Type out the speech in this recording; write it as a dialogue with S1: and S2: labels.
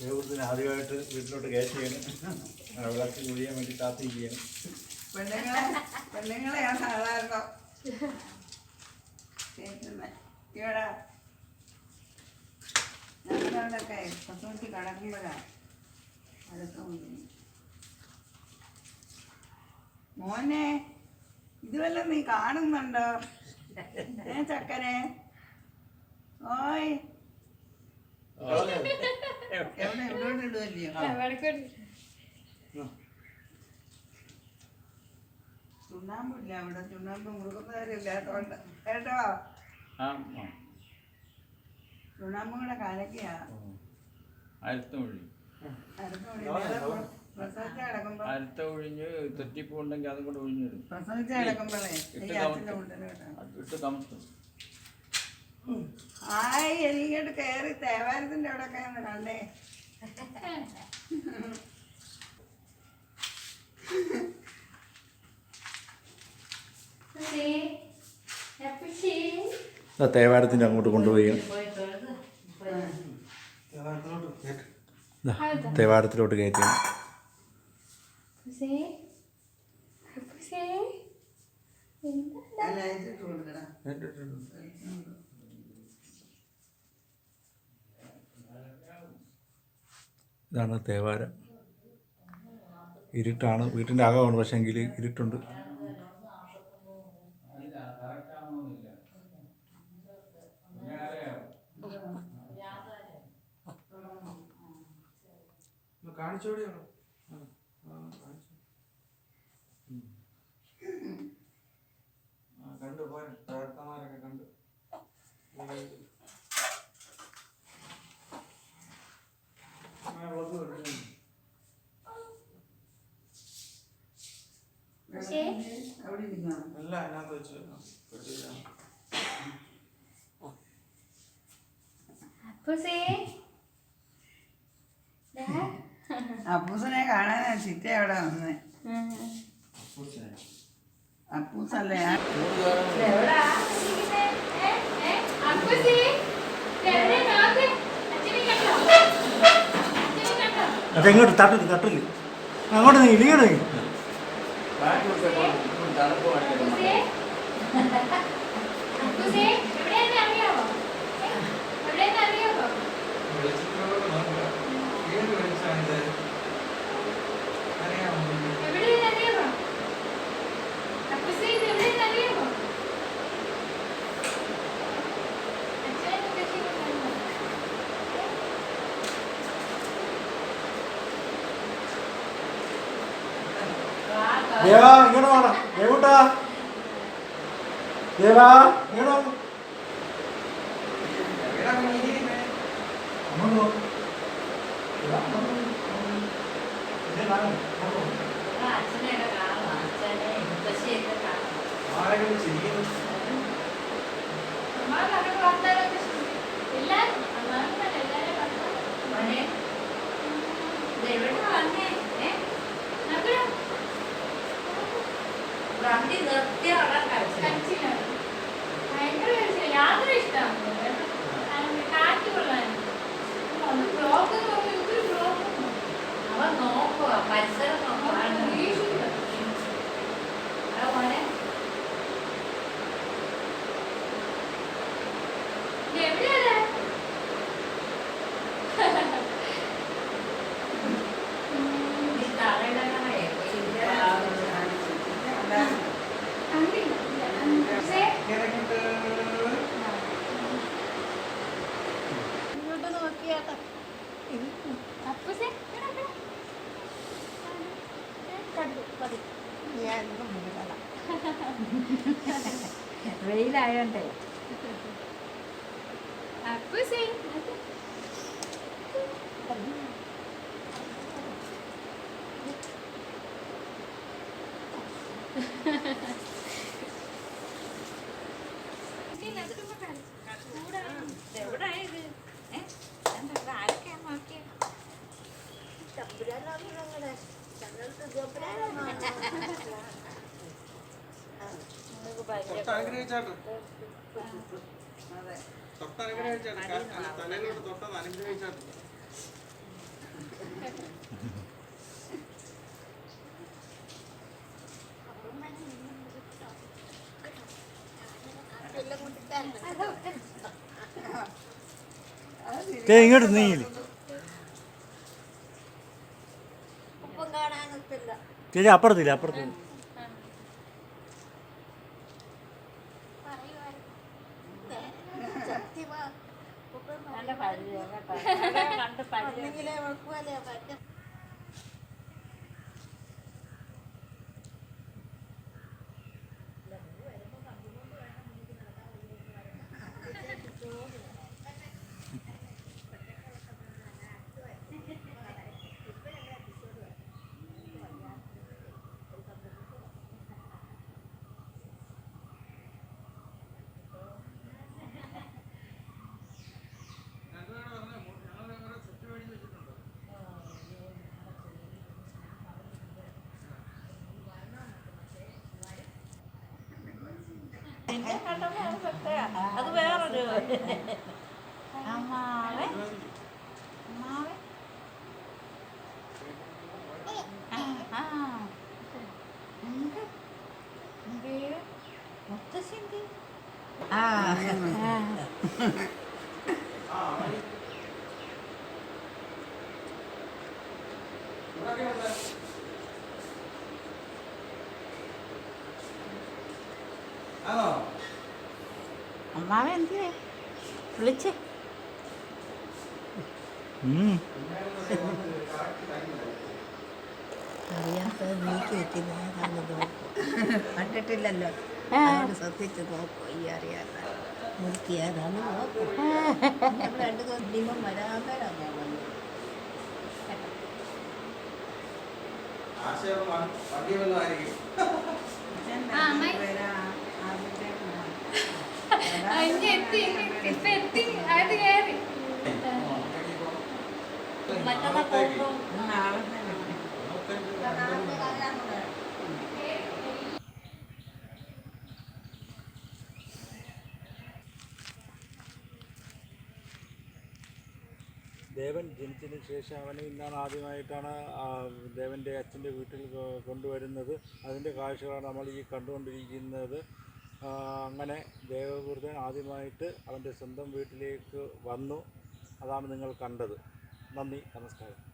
S1: ദേവത്തിന് ആദ്യമായിട്ട് വീട്ടിലോട്ട് കയറ്റുകയാണ് വിളക്ക് കുഴിയാൻ വേണ്ടി കാത്തിരിക്കുകയാണ്.
S2: പെണ്ണുങ്ങളെ പെണ്ണുങ്ങളെയാണ് സാധാരണ മോനെ ഇതുവല്ല നീ കാണുന്നുണ്ടോ? ചക്കനെ? ചുണ്ണാമ്പില്ല അവിടെ ചുണ്ണാമ്പ് മുറുകുന്നവരില്ലാത്തോണ്ട് കേട്ടോ
S1: ആ ആ.
S2: ചുണ്ണാമ്പും കൂടെ കലക്കിയാ.
S1: അരുത്ത ഒഴിഞ്ഞ് തെറ്റിപ്പൂ ഉണ്ടെങ്കിൽ അതും കൂടെ ഒഴിഞ്ഞിടും ഇട്ട് കമത്തും
S2: ആയി എനിക്കോട്ട് കയറി തേവാരത്തിന്റെ അവിടെ കയറി കണ്ടേ.
S1: തേവാരത്തിന്റെ അങ്ങോട്ട് കൊണ്ടുപോയി. തേവാരത്തിലോട്ട് കയറ്റി.
S2: അല്ല
S1: ഇതാണ് തേവാര. ഇരുട്ടാണ്. വീട്ടിന്റെ അകമാണ് പക്ഷേ എങ്കിൽ ഇരുട്ടുണ്ട്
S3: കണ്ടു പോരെ. കണ്ടു. വെച്ച് അപ്പൂസിനെ
S2: അപ്പൂസനെ കാണാനാ ചിറ്റ അവിടെ വന്നേ. അപ്പൂസല്ലേ?
S1: അതെങ്ങോട്ട് തട്ടില്ല തട്ടില്ല അങ്ങോട്ട് നീ ഇരിക്കണേ
S3: വെളിച്ചത്തിനോട്
S1: ദേവാ ഇങ്ങോട്ട് വേണം ദേവൂട്ടാ. ദേവാ ഇങ്ങോട്ട്
S3: ആരെങ്കിലും എവിടാ
S4: ഇങ്ങോട്ട് നോക്കിയാട്ടോ അപ്പൂസേ കണ്ടു മതി
S5: വെയിലായോണ്ടേ
S4: അപ്പൂസേ
S5: എവിടെ ഇത് ഏ?
S6: അനുഗ്രഹിച്ചാണ് തൊട്ടനുഗ്രഹിച്ചാട്ടോ തലയിലോട്ട് തൊട്ടത് അനുഗ്രഹിച്ചാണ്
S1: ഏ ഇങ്ങോട്ട് നീങ്ങില്ല ചേച്ചി അപ്പുറത്തില്ല അപ്പുറത്തില്ല
S5: കണ്ട് പരിചയം. പറ്റും നിന്നെ കണ്ടപ്പോ അത് വേറൊരു അമ്മാവേ. അമ്മാവേ. ആ, ആ. എന്ത്? എന്ത്? മുത്തശ്ശി എന്ത്? ആ ആ.
S6: ആണോ
S5: അമ്മാവേ എന്ത് വിളിച്ചേ
S1: ഉം.
S4: അറിയാത്ത നീക്കി വെക്കുന്ന ഏതാന്ന് നോക്കും കണ്ടിട്ടില്ലല്ലോ ശ്രദ്ധിച്ച് നോക്കും ഈ അറിയാത്ത മുറുക്കി ഏതാന്ന് നോക്കും രണ്ട് ദിവസം വരാതെ
S6: ആശയം വണ്ടി ആയിരിക്കും
S3: എത്തി ഇപ്പൊ എത്തി അത് കയറി
S1: ദേവൻ ജനിച്ചതിന് ശേഷം അവനെ ഇന്നാണ് ആദ്യമായിട്ടാണ് ദേവന്റെ അച്ഛന്റെ വീട്ടിൽ കൊണ്ടുവരുന്നത്. അതിന്റെ കാഴ്ചകളാണ് നമ്മൾ ഈ കണ്ടുകൊണ്ടിരിക്കുന്നത്. അങ്ങനെ ദേവഗുരുദൻ ആദ്യമായിട്ട് അവന്റെ സ്വന്തം വീട്ടിലേക്ക് വന്നു. അതാണ് നിങ്ങൾ കണ്ടത്. നന്ദി നമസ്കാരം.